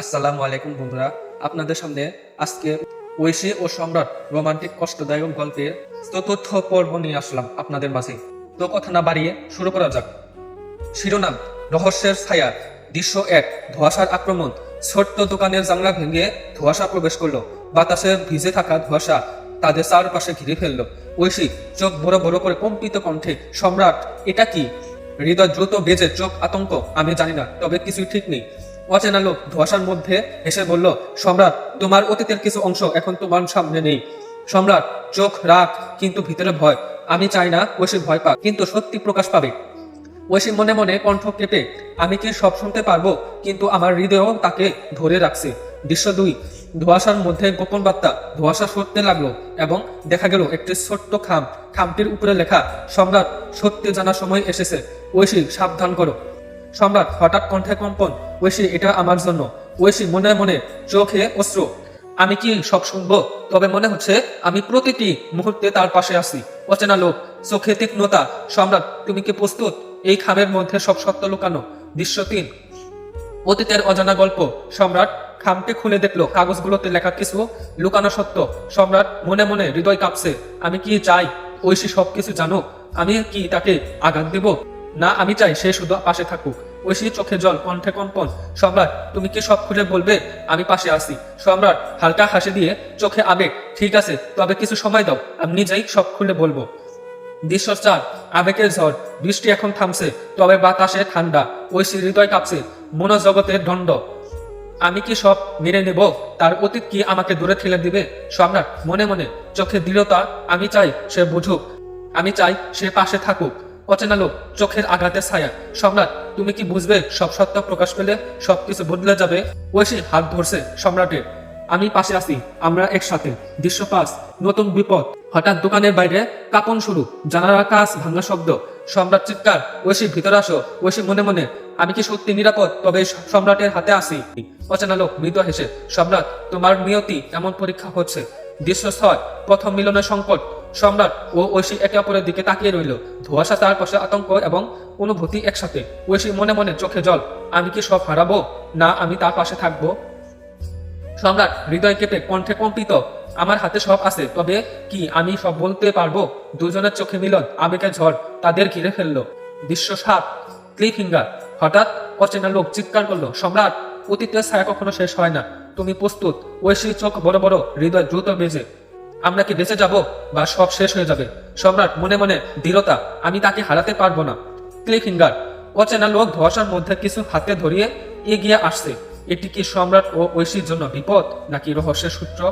আসসালামু আলাইকুম বন্ধুরা। আপনাদের সামনে আজকে ঐশী ও সম্রাট রোমান্টিক, কষ্টদায়ক গল্পের চতুর্থ পর্ব নিয়ে আসলাম আপনাদের মাঝে। তো কথা না বাড়িয়ে শুরু করা যাক। শিরোনাম, রহস্যের ছায়া, দৃশ্য এক, ধোঁয়াশার আক্রমণ। ছোট্ট দোকানের জানলা ভেঙে ধোঁয়াশা প্রবেশ করল। বাতাসে ভিজে থাকা ধোঁয়াশা তাদের চারপাশে ঘিরে ফেলল। ঐশী চোখ বড় বড় করে কম্পিত কণ্ঠে, সম্রাট, এটা কি? হৃদয় দ্রুত বেজে চোখ আতঙ্ক, আমি জানি না, তবে কিছুই ঠিক নেই। অচেনা লোক ধোঁয়াশার মধ্যে হেসে বলল, সম্রাট, তোমার অতীতের কিছু অংশ এখন তোমার সামনে নেই। সম্রাট, চোখ রাগ কিন্তু ভিতরে ভয়। আমি চাই না ঐশী ভয় পাক, কিন্তু সত্যি প্রকাশ পাবে। ঐশী মনে মনে কণ্ঠ কেঁপে আমি কি সব শুনতে পারব? কিন্তু আমার হৃদয়ও তাকে ধরে রাখছে। দৃশ্য দুই, ধোঁয়াশার মধ্যে গোপন বার্তা, ধোঁয়াশা সরতে লাগল এবং দেখা গেল একটি ছোট্ট খাম। খামটির উপরে লেখা, সম্রাট, সত্যি জানার সময় এসেছে। ঐশী, সাবধান করো। সম্রাট হঠাৎ কণ্ঠে কম্পন ঐশী এটা আমার জন্য। ঐশী মনে মনে, চোখে অশ্রু। আমি কি সব শুনব? তবে মনে হচ্ছে আমি প্রতিটি মুহূর্তে তার পাশে আছি। অচেনা লোক, চোখে তীক্ষ্ণতা, সম্রাট, তুমি কি প্রস্তুত? এই খামের মধ্যে সব সত্য লুকানো। দৃশ্য তিন। অতীতের অজানা গল্প। সম্রাট খামটি খুলে দেখল, কাগজগুলোতে লেখা কিছু লুকানো সত্য। সম্রাট মনে মনে হৃদয় কাঁপছে, আমি কি চাই ঐশী সবকিছু জানো আমি কি তাকে আঘাত দেব? না, আমি চাই সে শুধু পাশে থাকুক। ঐশী চোখে জল, কণ্ঠে কম্পন। সম্রাট, তুমি কি সব খুলে বলবে? আমি পাশে আছি। সম্রাট, হালকা হাসি দিয়ে চোখে আবেগ। ঠিক আছে, তবে কিছু সময় দাও। আমি নিজেই সব খুলে বলব। দৃশ্য চার আবেগের ঝড়। বৃষ্টি এখন থামছে, তবে বাতাসে ঠান্ডা। ঐশী হৃদয় কাঁপছে। মনোজগতের দণ্ড। আমি কি সব মেনে নেব? তার অতীত কি আমাকে দূরে ঠেলে দিবে? সম্রাট, মনে মনে। চোখে দৃঢ়তা, আমি চাই সে বুঝুক। আমি চাই সে পাশে থাকুক। অচেনা লোক, চোখের আঘাতে ছায়া। সম্রাট তুমি কি বুঝবে? সব সত্য প্রকাশ পেলে সবকিছু বদলে যাবে। ঐশী হাত ধরছে সম্রাটের। আমি পাশে আছি, আমরা একসাথে। দৃশ্য পাঁচ নতুন বিপদ। হঠাৎ দোকানের বাইরে কাপন শুরু। জানালার কাজ ভাঙা শব্দ। সম্রাট চিৎকার, ঐশী, ভিতরে আসো। ঐশী মনে মনে, আমি কি সত্যি নিরাপদ? তবে সম্রাটের হাতে আছি। অচেনা লোক মৃত হেসে, সম্রাট, তোমার নিয়তি এমন পরীক্ষা হচ্ছে। দৃশ্য ছয় প্রথম মিলনের সংকট। সম্রাট ও ঐশী একে অপরের দিকে তাকিয়ে রইল। ধোয়াশা তার পাশে আতঙ্ক এবং অনুভূতি একসাথে। ঐশী মনে মনে চোখে জল, আমি কি সব হারাবো? না, আমি তার পাশে থাকব। সম্রাট, হৃদয় কেঁপে কণ্ঠে কম্পিত, আমার হাতে সব আছে, তবে কি আমি সব বলতে পারব? দুজনের চোখে মিলন, আবেগের ঝড় তাদের ঘিরে ফেলল। দৃশ্য সাত ক্লিপ ফিঙ্গার হঠাৎ অচেনা লোক চিৎকার করল, সম্রাট, অতীতের ছায়া কখনো শেষ হয় না। তুমি প্রস্তুত। ঐশীর চোখ বড় বড়, হৃদয় দ্রুত বেজে আমরা কি বেঁচে যাব বা সব শেষ হয়ে যাবে? সম্রাট, মনে মনে, দৃঢ়তা, আমি তাকে হারাতে পারব না। ক্লিফিঙ্গার অচেনা লোক ধোয়াশার মধ্যে কিছু হাতে ধরিয়ে এগিয়ে আসছে। এটি কি সম্রাট ও ঐশীর জন্য বিপদ নাকি রহস্যের সূত্র?